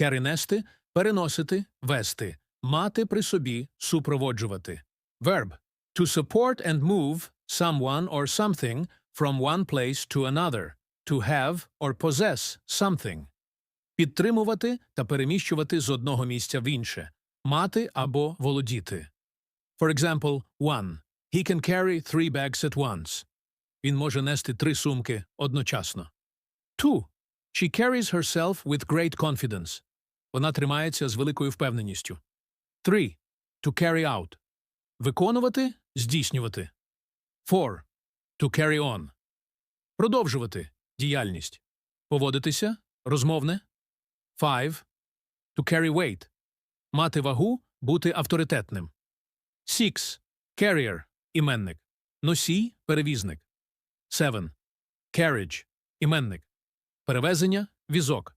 Carry – нести, переносити, вести, мати при собі, супроводжувати. Verb – to support and move someone or something from one place to another, to have or possess something. Підтримувати та переміщувати з одного місця в інше, мати або володіти. For example, one. He can carry three bags at once. Він може нести три сумки одночасно. Two. She carries herself with great confidence. Вона тримається з великою впевненістю. Three. To carry out. Виконувати, здійснювати. Four. To carry on. Продовжувати діяльність. Поводитися, розмовне. Five. To carry weight. Мати вагу, бути авторитетним. Six. Carrier – іменник. Носій – перевізник. Seven. Carriage – іменник. Перевезення – візок.